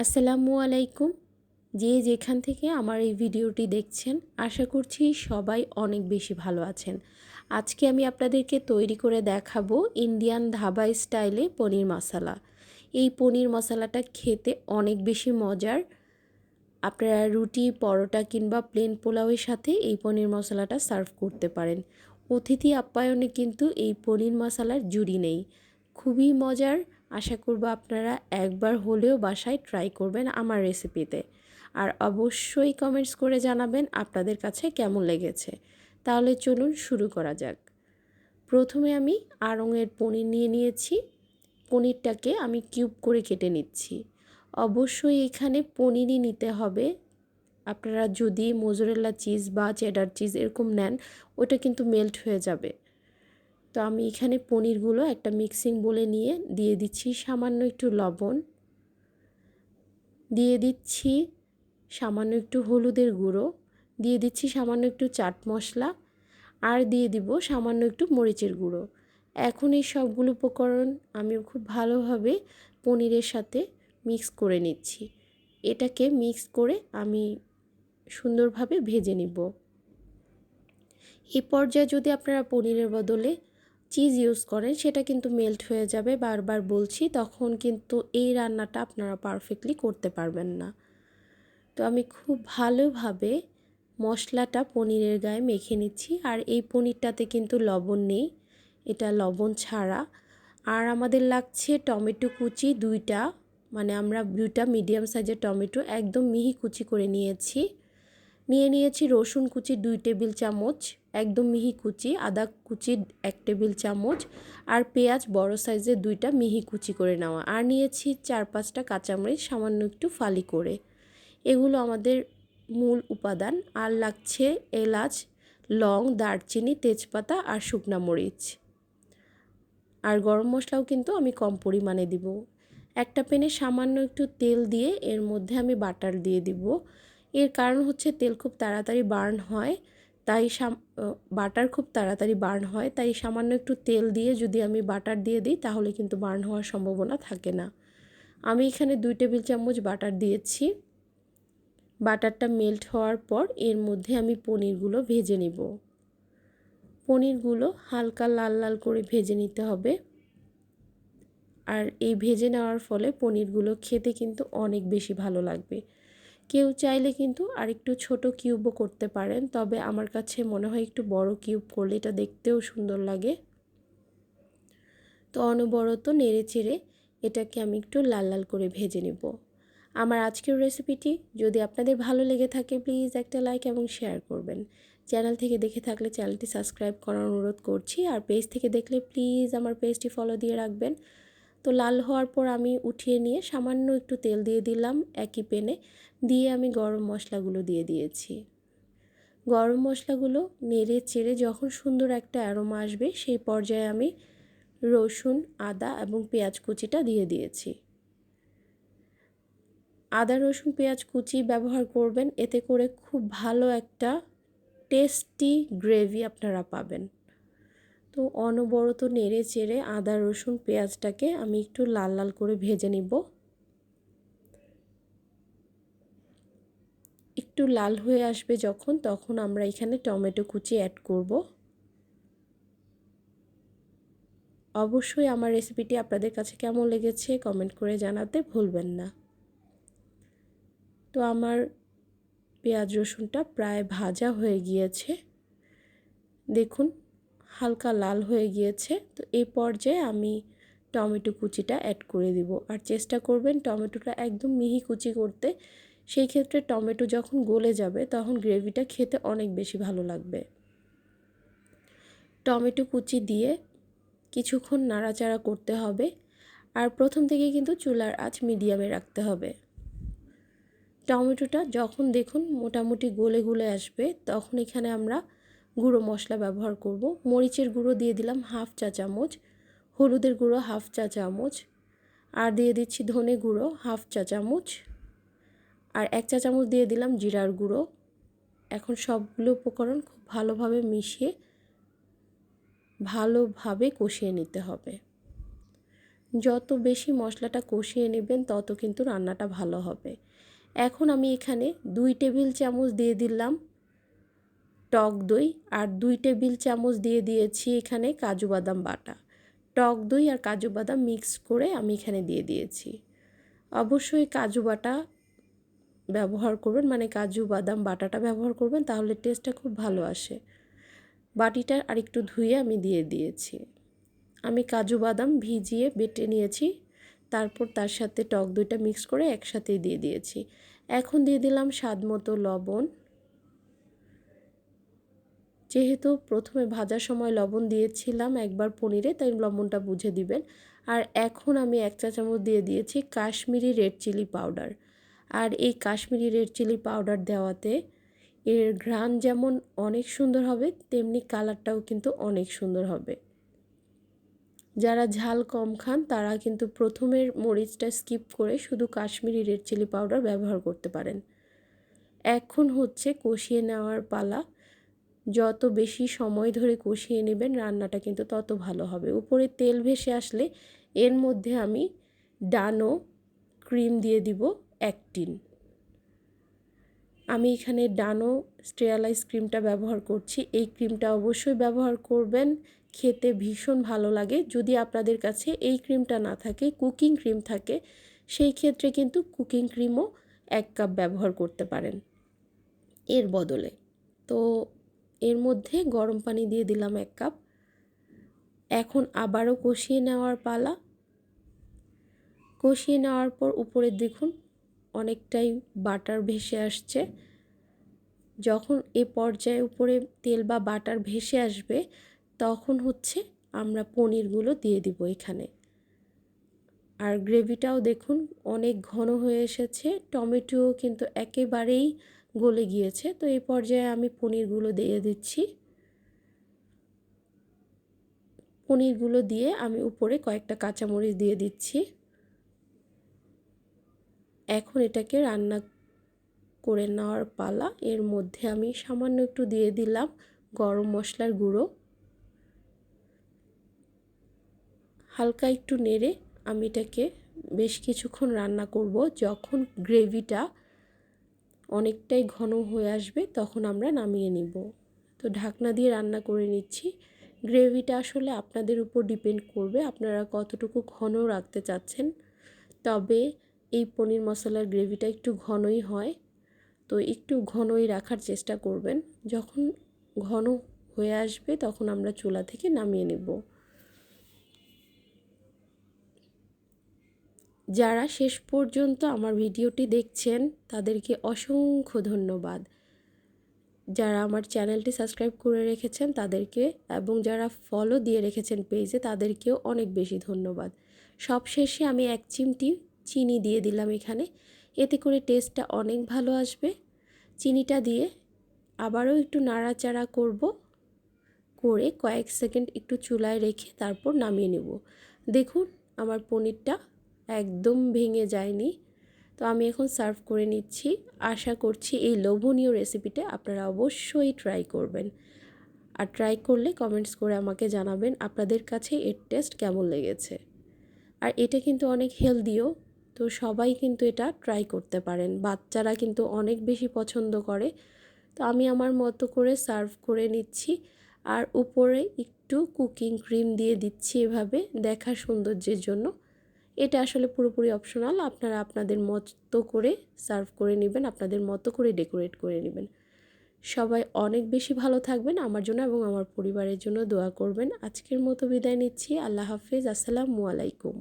আসসালামু আলাইকুম। যে যেখান থেকে আমার এই ভিডিওটি দেখছেন, আশা করছি সবাই অনেক বেশি ভালো আছেন। আজকে আমি আপনাদেরকে তৈরি করে দেখাবো ইন্ডিয়ান ধাবা স্টাইলে পনির মশালা। এই পনির মশলাটা খেতে অনেক বেশি মজার। আপনারা রুটি, পরোটা কিংবা প্লেন পোলাওয়ের সাথে এই পনির মশলাটা সার্ভ করতে পারেন। অতিথি আপ্যায়নে কিন্তু এই পনির মশলার জুড়ি নেই। খুবই মজার। আশা করব আপনারা একবার হলেও বাসায় ট্রাই করবেন আমার রেসিপিতে আর অবশ্যই কমেন্টস করে জানাবেন আপনাদের কাছে কেমন লেগেছে। তাহলে চলুন শুরু করা যাক। প্রথমে আমি আড়ঙের পনির নিয়ে নিয়েছি। পনিরটাকে আমি কিউব করে কেটে নিচ্ছি। অবশ্যই এখানে পনিরই নিতে হবে। আপনারা যদি মোজরেলা চিজ বা চেডার চিজ এরকম নেন, ওটা কিন্তু মেল্ট হয়ে যাবে। তো আমি এখানে পনিরগুলো একটা মিক্সিং বলে নিয়ে দিয়ে দিচ্ছি, সামান্য একটু লবণ। দিয়ে দিচ্ছি সামান্য একটু হলুদের গুঁড়ো, দিয়ে দিচ্ছি সামান্য একটু চাট মশলা, আর দিয়ে দিব সামান্য একটু মরিচের গুঁড়ো। এখন এই সবগুলো উপকরণ আমি খুব ভালোভাবে পনিরের সাথে মিক্স করে নিচ্ছি। এটাকে মিক্স করে আমি সুন্দরভাবে ভেজে নিব। এই পর্যায়ে যদি আপনারা পনিরের বদলে চিজ ইউজ করেন, সেটা কিন্তু মেল্ট হয়ে যাবে। বারবার বলছি, তখন কিন্তু এই রান্নাটা আপনারা পারফেক্টলি করতে পারবেন না। তো আমি খুব ভালোভাবে মশলাটা পনিরের গায়ে মেখে নিচ্ছি, আর এই পনিরটাতে কিন্তু লবণ নেই। এটা লবণ ছাড়া। আর আমাদের লাগছে টমেটো কুচি দুইটা মানে আমরা দুইটা মিডিয়াম সাইজের টমেটো একদম মিহি কুচি করে নিয়েছি। নিয়ে নিয়েছি রসুন কুচি দুই টেবিল চামচ, একদম মিহি কুচি, আদা কুচি এক টেবিল চামচ আর পেঁয়াজ বড় সাইজের দুইটা মিহি কুচি করে নেওয়া। আর নিয়েছি চার পাঁচটা কাঁচামরিচ, সামান্য একটু ফালি করে। এগুলো আমাদের মূল উপাদান। আর লাগছে এলাচ, লং, দারচিনি, তেজপাতা আর শুকনা মরিচ। আর গরম মশলাও কিন্তু আমি কম পরিমাণে দিব। একটা প্যানে সামান্য একটু তেল দিয়ে এর মধ্যে আমি বাটার দিয়ে দিব। এর কারণ হচ্ছে তেল খুব তাড়াতাড়ি বার্ন হয়, তাই বাটার খুব তাড়াতাড়ি বার্ন হয়, তাই সামান্য একটু তেল দিয়ে যদি আমি বাটার দিয়ে দিই তাহলে কিন্তু বার্ন হওয়ার সম্ভাবনা থাকে না। আমি এখানে দুই টেবিল চামচ বাটার দিয়েছি। বাটারটা মেল্ট হওয়ার পর এর মধ্যে আমি পনিরগুলো ভেজে নিব। পনিরগুলো হালকা লাল লাল করে ভেজে নিতে হবে। আর এই ভেজে নেওয়ার ফলে পনিরগুলো খেতে কিন্তু অনেক বেশি ভালো লাগবে। কেউ চাইলে কিন্তু আরেকটু ছোট কিউবও করতে পারেন, তবে আমার কাছে মনে হয় একটু বড় কিউব করলে এটা দেখতেও সুন্দর লাগে। তো অনবরত নেড়ে চেড়ে এটাকে আমি একটু লাল লাল করে ভেজে নেব। আমার আজকের রেসিপিটি যদি আপনাদের ভালো লেগে থাকে প্লিজ একটা লাইক এবং শেয়ার করবেন। চ্যানেল থেকে দেখে থাকলে চ্যানেলটি সাবস্ক্রাইব করার অনুরোধ করছি, আর পেজ থেকে দেখলে প্লিজ আমার পেজটি ফলো দিয়ে রাখবেন। তো লাল হওয়ার পর আমি উঠিয়ে নিয়ে সামান্য একটু তেল দিয়ে দিলাম একই পেনে দিয়ে আমি গরম মশলাগুলো দিয়ে দিয়েছি। গরম মশলাগুলো নেড়ে চেড়ে যখন সুন্দর একটা অ্যারোমা আসবে, সেই পর্যায়ে আমি রসুন, আদা এবং পেঁয়াজ কুচিটা দিয়ে দিয়েছি। আদা, রসুন, পেঁয়াজ কুচি ব্যবহার করবেন, এতে করে খুব ভালো একটা টেস্টি গ্রেভি আপনারা পাবেন। তো অনবরত নেড়ে চেড়ে আদা, রসুন, পেঁয়াজটাকে আমি একটু লাল লাল করে ভেজে নিব। একটু লাল হয়ে আসবে যখন, তখন আমরা এখানে টমেটো কুচি অ্যাড করব। অবশ্যই আমার রেসিপিটি আপনাদের কাছে কেমন লেগেছে কমেন্ট করে জানাতে ভুলবেন না। তো আমার পেঁয়াজ রসুনটা প্রায় ভাজা হয়ে গিয়েছে। দেখুন, হালকা লাল হয়ে গিয়েছে। তো এই পর্যায়ে আমি টমেটো কুচিটা অ্যাড করে দিব। আর চেষ্টা করবেন টমেটোটা একদম মিহি কুচি করতে সেই ক্ষেত্রে টমেটো যখন গলে যাবে, তখন গ্রেভিটা খেতে অনেক বেশি ভালো লাগবে। টমেটো কুচি দিয়ে কিছুক্ষণ নাড়াচাড়া করতে হবে আর প্রথম থেকে কিন্তু চুলার আঁচ মিডিয়ামে রাখতে হবে। টমেটোটা যখন দেখুন মোটামুটি গলে গলে আসবে, তখন এখানে আমরা গুঁড়ো মশলা ব্যবহার করব। মরিচের গুঁড়ো দিয়ে দিলাম হাফ চা চামচ, হলুদের গুঁড়ো হাফ চা চামচ, আর দিয়ে দিচ্ছি ধনে গুঁড়ো হাফ চা চামচ। আর এক চা চামচ দিয়ে দিলাম জিরার গুঁড়ো। এখন সবগুলো উপকরণ খুব ভালোভাবে মিশিয়ে ভালোভাবে কষিয়ে নিতে হবে। যত বেশি মশলাটা কষিয়ে নেবেন, তত কিন্তু রান্নাটা ভালো হবে। এখন আমি এখানে দুই টেবিল চামচ দিয়ে দিলাম টক দই আর দুই টেবিল চামচ দিয়ে দিয়েছি এখানে কাজু বাদাম বাটা। টক দই আর কাজু বাদাম মিক্স করে আমি এখানে দিয়ে দিয়েছি। অবশ্যই কাজু বাটা ব্যবহার করবেন মানে কাজু, বাদাম, বাটাটা ব্যবহার করবেন, তাহলে টেস্টটা খুব ভালো আসে। বাটিটা আরেকটু ধুয়ে আমি দিয়ে দিয়েছি। আমি কাজু, বাদাম ভিজিয়ে বেটে নিয়েছি, তারপর তার সাথে টক দইটা মিক্স করে একসাথেই দিয়ে দিয়েছি। এখন দিয়ে দিলাম স্বাদ মতো লবণ। যেহেতু প্রথমে ভাজার সময় লবণ দিয়েছিলাম একবার পনিরে, তাই লবণটা বুঝে দিবেন। আর এখন আমি এক চা চামচ দিয়ে দিয়েছি কাশ্মীরি রেড চিলি পাউডার আর এই কাশ্মীরি রেড চিলি পাউডার দেওয়াতে এর ঘ্রাণ যেমন অনেক সুন্দর হবে, তেমনি কালারটাও কিন্তু অনেক সুন্দর হবে। যারা ঝাল কম খান, তারা কিন্তু প্রথমের মরিচটা স্কিপ করে শুধু কাশ্মীরি রেড চিলি পাউডার ব্যবহার করতে পারেন। এখন হচ্ছে কষিয়ে নেওয়ার পালা। যত বেশি সময় ধরে কষিয়ে নেবেন, রান্নাটা কিন্তু তত ভালো হবে। উপরে তেল ভেসে আসলে এর মধ্যে আমি ডানো ক্রিম দিয়ে দিব। এক টিন আমি এখানে ডানো স্টেরালাইজ ক্রিমটা ব্যবহার করছি। এই ক্রিমটা অবশ্যই ব্যবহার করবেন। খেতে ভীষণ ভালো লাগে। যদি আপনাদের কাছে এই ক্রিমটা না থাকে, কুকিং ক্রিম থাকে, সেই ক্ষেত্রে কিন্তু কুকিং ক্রিমও এক কাপ ব্যবহার করতে পারেন। এর বদলে, তো এর মধ্যে গরম পানি দিয়ে দিলাম এক কাপ। এখন আবারও কষিয়ে নেওয়ার পালা। কষিয়ে নেওয়ার পর উপরে দেখুন অনেকটাই বাটার ভেসে আসছে। যখন এ পর্যায়ে উপরে তেল বা বাটার ভেসে আসবে, তখন হচ্ছে আমরা পনিরগুলো দিয়ে দিব এখানে। আর গ্রেভিটাও দেখুন অনেক ঘন হয়ে এসেছে। টমেটো কিন্তু একেবারেই গলে গিয়েছে। তো এই পর্যায়ে আমি পনিরগুলো দিয়ে দিচ্ছি। পনিরগুলো দিয়ে আমি উপরে কয়েকটা কাঁচামরিচ দিয়ে দিচ্ছি। এখন এটাকে রান্না করে নেওয়ার পালা। এর মধ্যে আমি সামান্য একটু দিয়ে দিলাম গরম মশলার গুঁড়ো। হালকা একটু নেড়ে আমি এটাকে বেশ কিছুক্ষণ রান্না করব। যখন গ্রেভিটা অনেকটাই ঘন হয়ে আসবে তখন আমরা নামিয়ে নিব। তো ঢাকনা দিয়ে রান্না করে নিচ্ছি। গ্রেভিটা আসলে আপনাদের উপর ডিপেন্ড করবে আপনারা কতটুকু ঘন রাখতে চাচ্ছেন। তবে এই পনির মশলার গ্রেভিটা একটু ঘনই হয়, তো একটু ঘনই রাখার চেষ্টা করবেন। যখন ঘন হয়ে আসবে তখন আমরা চুলা থেকে নামিয়ে নেব। যারা শেষ পর্যন্ত আমার ভিডিওটি দেখছেন, তাদেরকে অসংখ্য ধন্যবাদ। যারা আমার চ্যানেলটি সাবস্ক্রাইব করে রেখেছেন, তাদেরকে এবং যারা ফলো দিয়ে রেখেছেন পেজে তাদেরকেও অনেক বেশি ধন্যবাদ। সবশেষে আমি এক চিমটি চিনি দিয়ে দিলাম এখানে। এতে করে টেস্টটা অনেক ভালো আসবে। চিনিটা দিয়ে আবারও একটু নাড়াচাড়া করব। করে কয়েক সেকেন্ড একটু চুলায় রেখে তারপর নামিয়ে নেব। দেখুন, আমার পনিরটা একদম ভেঙে যায়নি। তো আমি এখন সার্ভ করে নিচ্ছি। আশা করছি এই লোভনীয় রেসিপিটা আপনারা অবশ্যই ট্রাই করবেন। আর ট্রাই করলে কমেন্টস করে আমাকে জানাবেন আপনাদের কাছে এর টেস্ট কেমন লেগেছে। আর এটা কিন্তু অনেক হেলদিও তো সবাই কিন্তু এটা ট্রাই করতে পারেন। বাচ্চারা কিন্তু অনেক বেশি পছন্দ করে। তো আমি আমার মতো করে সার্ভ করে নিচ্ছি। আর উপরে একটু কুকিং ক্রিম দিয়ে দিচ্ছি এভাবে দেখা সৌন্দর্যের জন্য। এটা আসলে পুরোপুরি অপশনাল আপনারা আপনাদের মতো করে সার্ভ করে নেবেন, আপনাদের মতো করে ডেকোরেট করে নেবেন। সবাই অনেক বেশি ভালো থাকবেন আমার জন্য এবং আমার পরিবারের জন্য দোয়া করবেন। আজকের মতো বিদায় নিচ্ছি। আল্লাহ হাফেজ। আসসালামু আলাইকুম।